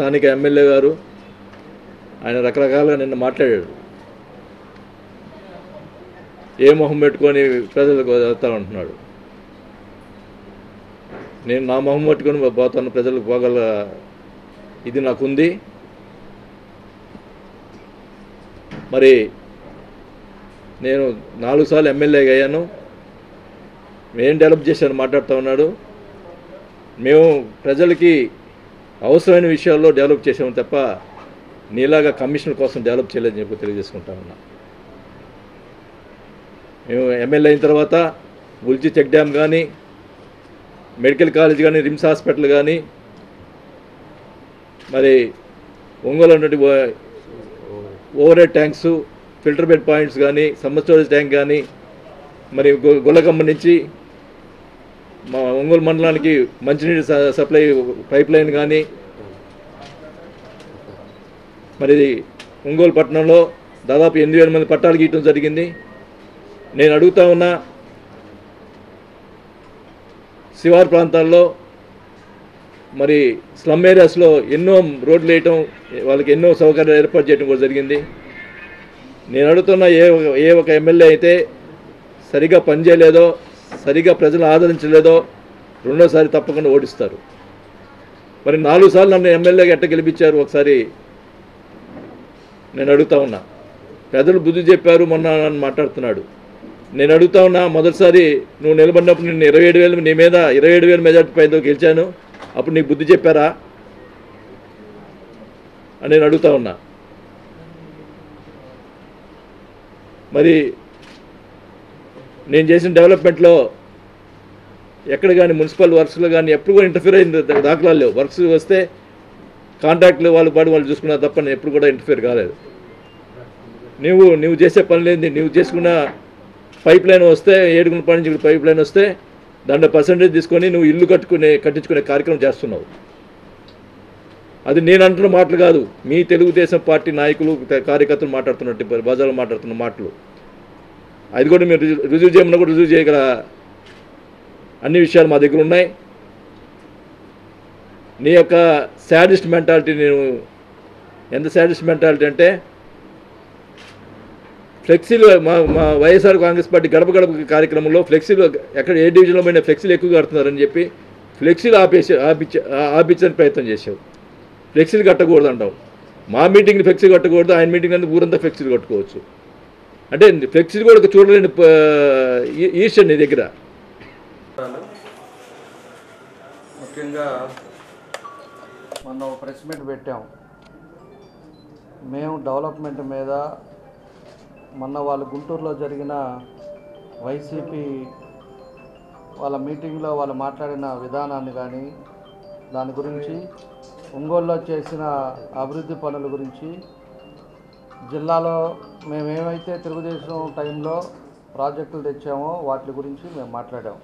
స్థానిక ఎమ్మెల్యే గారు ఆయన రకరకాలుగా నిన్న మాట్లాడాడు ఏ మొహం పెట్టుకొని ప్రజలకు వెళ్తా ఉంటున్నాడు? నేను నా మొహం పట్టుకొని పోతాను ప్రజలకు పోగల ఇది నాకుంది. మరి నేను నాలుగు సార్లు ఎమ్మెల్యేగా అయ్యాను. మేము డెవలప్ చేశాను మాట్లాడుతూ ఉన్నాడు. మేము ప్రజలకి అవసరమైన విషయాల్లో డెవలప్ చేసాము తప్ప నీలాగా కమిషన్ కోసం డెవలప్ చేయలేదని చెప్పి తెలియజేసుకుంటా ఉన్నా. మేము ఎమ్మెల్యే అయిన తర్వాత ఉల్చి చెక్ డ్యామ్ కానీ మెడికల్ కాలేజ్ కానీ రిమ్స్ హాస్పిటల్ కానీ మరి ఒంగోలు ఉన్నటువంటి over head tanks filter bed points కానీ సమ్మర్ స్టోరేజ్ ట్యాంక్ కానీ మరి గు- నుంచి మా ఒంగోలు మండలానికి మంచినీటి స- సప్లై పైప్ లైన్ కానీ మరి ఒంగోలు పట్టణంలో దాదాపు ఎనిమిది వేల మంది పట్టాలు గీయటం జరిగింది. నేను అడుగుతా ఉన్నా శివారు ప్రాంతాల్లో మరి స్లమ్ ఏరియాస్లో ఎన్నో రోడ్లు వేయటం వాళ్ళకి ఎన్నో సౌకర్యాలు ఏర్పాటు చేయడం కూడా జరిగింది. నేను అడుగుతున్న ఏ ఏ ఒక ఎమ్మెల్యే అయితే సరిగా పనిచేయలేదో సరిగా ప్రజలు ఆదరించలేదో రెండోసారి తప్పకుండా ఓడిస్తారు మరి నాలుగు సార్లు నన్ను ఎమ్మెల్యేగా ఎట్ట గెలిపించారు ఒకసారి నేను అడుగుతా ఉన్నా. ప్రజలు బుద్ధి చెప్పారు మొన్న నన్ను మాట్లాడుతున్నాడు. నేను అడుగుతా ఉన్నా మొదటిసారి నువ్వు నిలబడినప్పుడు నేను ఇరవై ఏడు వేలు నీ మీద ఇరవై ఏడు వేల మెజార్టీ పైతో గెలిచాను. అప్పుడు నీకు బుద్ధి చెప్పారా? అని నేను అడుగుతా ఉన్నా. మరి నేను చేసిన డెవలప్మెంట్లో ఎక్కడ కానీ మున్సిపల్ వర్క్స్లో కానీ ఎప్పుడు కూడా ఇంటర్ఫీర్ అయిన దాఖలాలు లేవు. వర్క్స్ వస్తే కాంట్రాక్ట్లు వాళ్ళు పాడు వాళ్ళు చూసుకున్నారు తప్ప నేను ఎప్పుడు కూడా ఇంటర్ఫీర్ కాలేదు. నువ్వు నువ్వు చేసే పని లేని నువ్వు చేసుకున్న పైప్ లైన్ వస్తే ఏడుగుల పని నుంచి పైప్ లైన్ వస్తే దాంట్లో పర్సంటేజ్ తీసుకొని నువ్వు ఇల్లు కట్టుకునే కట్టించుకునే కార్యక్రమం చేస్తున్నావు. అది నేను అంటున్న మాటలు కాదు. మీ తెలుగుదేశం పార్టీ నాయకులు కార్యకర్తలు మాట్లాడుతున్నట్టు బజార్లో మాట్లాడుతున్న మాటలు. అది కూడా మీరు రుజువు- రుజువు చేయమన్నా కూడా రుజువు చేయగల అన్ని విషయాలు మా దగ్గర ఉన్నాయి. నీ యొక్క శాడిస్ట్ మెంటాలిటీ నేను ఎంత శాడిస్ట్ మెంటాలిటీ అంటే ఫ్లెక్సీలు మా మా వైఎస్ఆర్ కాంగ్రెస్ పార్టీ గడప గడప కార్యక్రమంలో ఫ్లెక్సీలు ఎక్కడ ఏ డివిజన్లో పోయినా ఫ్లెక్సీలు ఎక్కువ కడుతున్నారని చెప్పి ఫ్లెక్సీలు ఆపేసి ఆపించ ఆపించని ప్రయత్నం చేసావు ఫ్లెక్సీలు కట్టకూడదు అంటావు. మా మీటింగ్ని ఫ్లెక్సీ కట్టకూడదు ఆయన మీటింగ్ అంతా ఊరంతా ఫ్లెక్సీలు కట్టుకోవచ్చు. అంటే ఫ్లెక్సీ కూడా చూడలేని ఈస్ట్ నీ దగ్గర. ముఖ్యంగా మొన్న ఒక ప్రెస్ మీట్ పెట్టాం. మేము డెవలప్మెంట్ మీద మొన్న వాళ్ళు గుంటూరులో జరిగిన వైసీపీ వాళ్ళ మీటింగ్లో వాళ్ళు మాట్లాడిన విధానాన్ని కానీ దాని గురించి ఒంగోలులో చేసిన అభివృద్ధి పనుల గురించి జిల్లాలో మేమేమైతే తెలుగుదేశం టైంలో ప్రాజెక్టులు తెచ్చామో వాటి గురించి మేము మాట్లాడాం.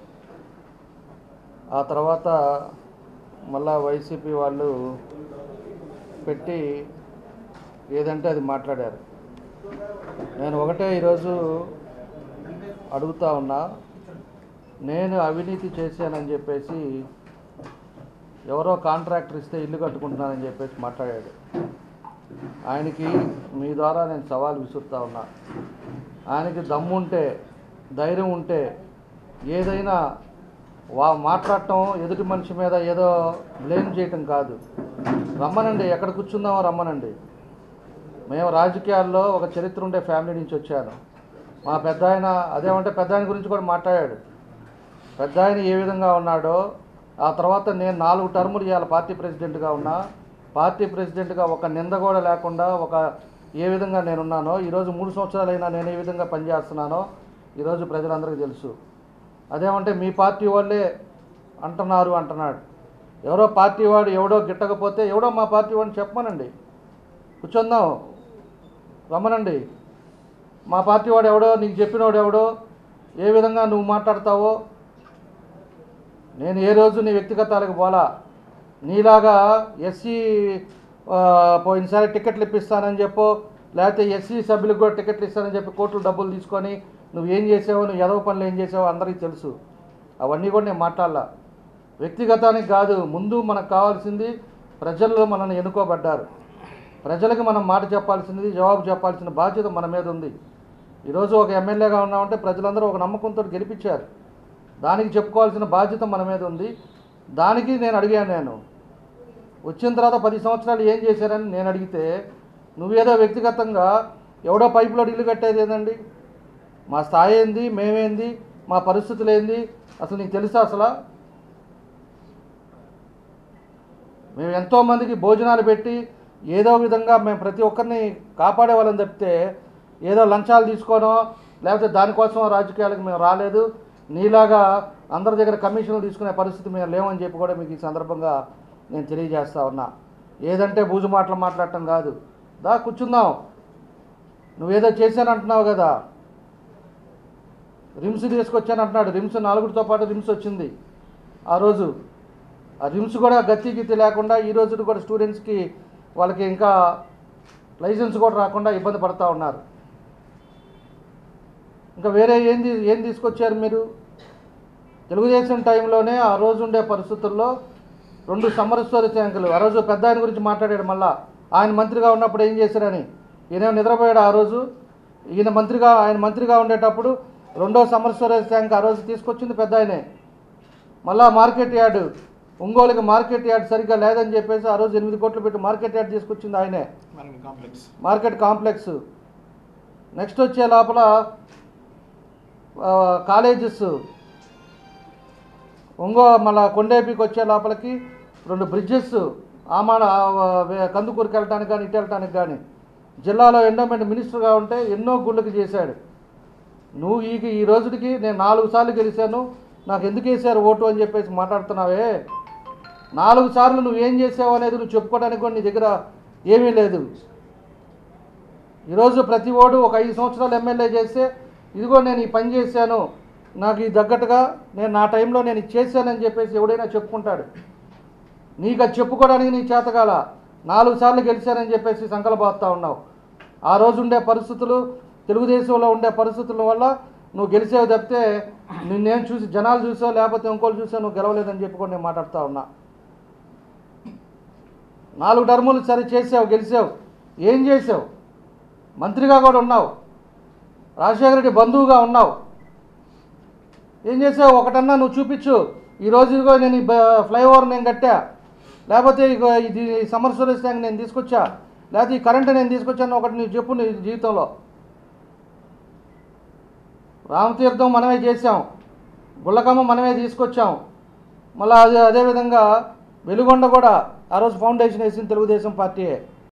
ఆ తర్వాత మళ్ళా వైసీపీ వాళ్ళు పెట్టి ఏదంటే అది మాట్లాడారు. నేను ఒకటే ఈరోజు అడుగుతా ఉన్నా నేను అవినీతి చేశానని చెప్పేసి ఎవరో కాంట్రాక్టర్ ఇస్తే ఇల్లు కట్టుకుంటున్నానని చెప్పేసి మాట్లాడాడు. ఆయనకి మీ ద్వారా నేను సవాల్ విసురుతా ఉన్నా. ఆయనకి దమ్ముంటే ధైర్యం ఉంటే ఏదైనా వా మాట్లాడటం ఎదుటి మనిషి మీద ఏదో బ్లేమ్ చేయటం కాదు. రమ్మనండి ఎక్కడ కూర్చుందామో రమ్మనండి. మేము రాజకీయాల్లో ఒక చరిత్ర ఉండే ఫ్యామిలీ నుంచి వచ్చాను. మా పెద్ద ఆయన అదేమంటే పెద్ద ఆయన గురించి కూడా మాట్లాడాడు. పెద్ద ఆయన ఏ విధంగా ఉన్నాడో ఆ తర్వాత నేను నాలుగు టర్ములు ఇవాళ పార్టీ ప్రెసిడెంట్గా ఉన్నా. పార్టీ ప్రెసిడెంట్గా ఒక నింద కూడా లేకుండా ఒక ఏ విధంగా నేనున్నానో ఈరోజు మూడు సంవత్సరాలైనా నేను ఏ విధంగా పనిచేస్తున్నానో ఈరోజు ప్రజలందరికీ తెలుసు. అదేమంటే మీ పార్టీ వాళ్ళే అంటున్నారు అంటున్నాడు. ఎవరో పార్టీ వాడు ఎవడో గిట్టకపోతే ఎవడో మా పార్టీ వాడిని చెప్పమనండి. కూర్చుందాం. రమ్మనండి. మా పార్టీ వాడు ఎవడో నీకు చెప్పినోడు ఎవడో ఏ విధంగా నువ్వు మాట్లాడతావో నేను ఏ రోజు నీ వ్యక్తిగతాలకు పోలా. నీలాగా ఎస్సీ పోయినసారి టికెట్లు ఇప్పిస్తానని చెప్పో లేకపోతే ఎస్సీ సభ్యులకు కూడా టికెట్లు ఇస్తానని చెప్పి కోర్టులు డబ్బులు తీసుకొని నువ్వు ఏం చేసావో నువ్వు ఎదవ పనులు ఏం చేసావో అందరికీ తెలుసు. అవన్నీ కూడా నేను మాట్లాడాల. వ్యక్తిగతానికి కాదు ముందు మనకు కావాల్సింది ప్రజల్లో మనల్ని ఎన్నుకోబడ్డారు. ప్రజలకు మనం మాట చెప్పాల్సింది జవాబు చెప్పాల్సిన బాధ్యత మన మీద ఉంది. ఈరోజు ఒక ఎమ్మెల్యేగా ఉన్నామంటే ప్రజలందరూ ఒక నమ్మకంతో గెలిపించారు. దానికి చెప్పుకోవాల్సిన బాధ్యత మన మీద ఉంది. దానికి నేను అడిగాను నేను. వచ్చిన తర్వాత పది సంవత్సరాలు ఏం చేశారని నేను అడిగితే నువ్వేదో వ్యక్తిగతంగా ఎవడో పైపులో ఇల్లు కట్టేది ఏందండి? మా స్థాయి ఏంది? మేమేంది? మా పరిస్థితులు ఏంది? అసలు నీకు తెలుసా అసలు? మేము ఎంతోమందికి భోజనాలు పెట్టి ఏదో విధంగా మేము ప్రతి ఒక్కరిని కాపాడే వాళ్ళని తప్పితే ఏదో లంచాలు తీసుకోనో లేకపోతే దానికోసం రాజకీయాలకు మేము రాలేదు. నీలాగా అందరి దగ్గర కమిషన్లు తీసుకునే పరిస్థితి మేము లేవని చెప్పి కూడా మీకు ఈ సందర్భంగా నేను తెలియజేస్తా ఉన్నా. ఏదంటే బూజు మాటలు మాట్లాడటం కాదు. దా కూర్చుందాం. నువ్వేదో చేశానంటున్నావు కదా. రిమ్స్ తీసుకొచ్చాను అంటున్నాడు రిమ్స్ నలుగురితో పాటు రిమ్స్ వచ్చింది. ఆ రోజు ఆ రిమ్స్ కూడా గతి గితి లేకుండా ఈ రోజు కూడా స్టూడెంట్స్కి వాళ్ళకి ఇంకా లైసెన్స్ కూడా రాకుండా ఇబ్బంది పడుతూ ఉన్నారు. ఇంకా వేరే ఏంది ఏం తీసుకొచ్చారు మీరు? తెలుగుదేశం టైంలోనే ఆ రోజు ఉండే పరిస్థితుల్లో రెండు సమరస్వర ట్యాంకులు ఆ రోజు పెద్ద ఆయన గురించి మాట్లాడాడు మళ్ళా. ఆయన మంత్రిగా ఉన్నప్పుడు ఏం చేశారని. ఈయన నిద్రపోయాడు ఆ రోజు. ఈయన మంత్రిగా ఆయన మంత్రిగా ఉండేటప్పుడు రెండో సమరస్వర ట్యాంక్ ఆ రోజు తీసుకొచ్చింది పెద్ద ఆయనే. మళ్ళా మార్కెట్ యార్డు. ఒంగోలుకి మార్కెట్ యార్డ్ సరిగ్గా లేదని చెప్పేసి ఆ రోజు ఎనిమిది కోట్లు పెట్టి మార్కెట్ యార్డ్ తీసుకొచ్చింది ఆయనే. Market complex. నెక్స్ట్ వచ్చే లోపల కాలేజెస్. ఇంకో మళ్ళీ కొండేపికి వచ్చే లోపలికి రెండు బ్రిడ్జెస్ ఆమాడ ఆ, కందుకూరుకి వెళ్ళటానికి కానీ ఇటు వెళ్ళటానికి కానీ జిల్లాలో ఎండోమెంట్ మినిస్టర్గా ఉంటే ఎన్నో గుళ్ళకి చేశాడు. నువ్వు ఈ ఈ రోజుకి నేను నాలుగు సార్లు గెలిచాను నాకు ఎందుకు వేసారు ఓటు అని చెప్పేసి మాట్లాడుతున్నావే? నాలుగు సార్లు నువ్వు ఏం చేసావు అనేది నువ్వు చెప్పుకోవడానికి కూడా నీ దగ్గర ఏమీ లేదు. ఈరోజు ప్రతి ఓడు ఒక ఐదు సంవత్సరాలు ఎమ్మెల్యే చేస్తే ఇదిగో నేను ఈ పని చేశాను నాకు ఈ తగ్గట్టుగా నేను నా టైంలో నేను చేశానని చెప్పేసి ఎవడైనా చెప్పుకుంటాడు. నీకు అది చెప్పుకోవడానికి నీ చేతగాల నాలుగు సార్లు గెలిచానని చెప్పేసి సంకల్పపోతా ఉన్నావు. ఆ రోజు ఉండే పరిస్థితులు తెలుగుదేశంలో ఉండే పరిస్థితుల వల్ల నువ్వు గెలిచేవి తప్పితే నిన్నేం చూసి జనాలు చూసావు లేకపోతే ఇంకోళ్ళు చూసావు నువ్వు గెలవలేదని చెప్పి కూడా నేను మాట్లాడుతూ ఉన్నా. నాలుగు టర్ములు సరి చేసావు గెలిచావు. ఏం చేసావు? మంత్రిగా కూడా ఉన్నావు. రాజశేఖర రెడ్డి బంధువుగా ఉన్నావు. ఏం చేసావు? ఒకటన్నా నువ్వు చూపించు. ఈ రోజు ఇదిగో నేను ఈ బ- ఫ్లైఓవర్ నేను కట్టా. లేకపోతే ఇది సమర్ స్టోరేజ్ ట్యాంక్ నేను తీసుకొచ్చా? లేకపోతే ఈ కరెంట్ నేను తీసుకొచ్చాను ఒకటి నీకు చెప్పు నీ జీవితంలో. రామతీర్థం మనమే చేసాం గుళ్ళకమ్మ మనమే తీసుకొచ్చాం. మళ్ళీ అదే అదేవిధంగా వెలుగొండ కూడా ఆ రోజు ఫౌండేషన్ వేసింది తెలుగుదేశం పార్టీయే.